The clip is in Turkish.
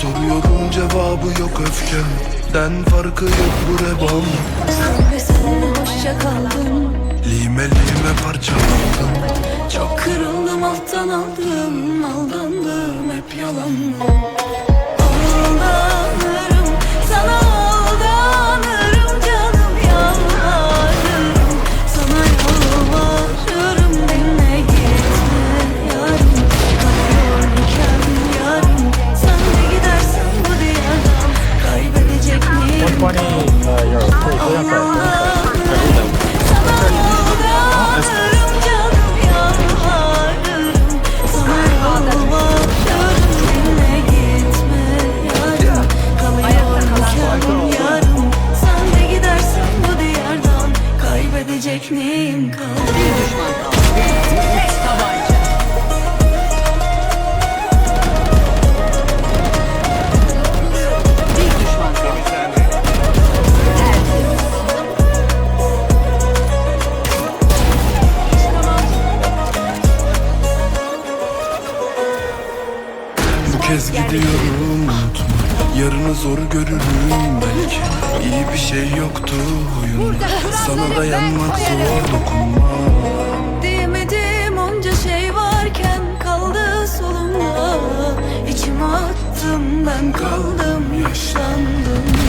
Soruyorum cevabı yok öfkemden Farkı yok bu reban Ve senle hoşça kaldım Lime lime parçalandım. Çok kırıldım alttan aldım Aldandım hep yalan Fone Bu kez gidiyorum. Unutma Yarını zor görürüm belki. İyi bir şey yoktu oyunda Sana dayanmak zor dokunma Diyemedim onca şey varken kaldı solumda. İçime attım ben kaldım yaşlandım.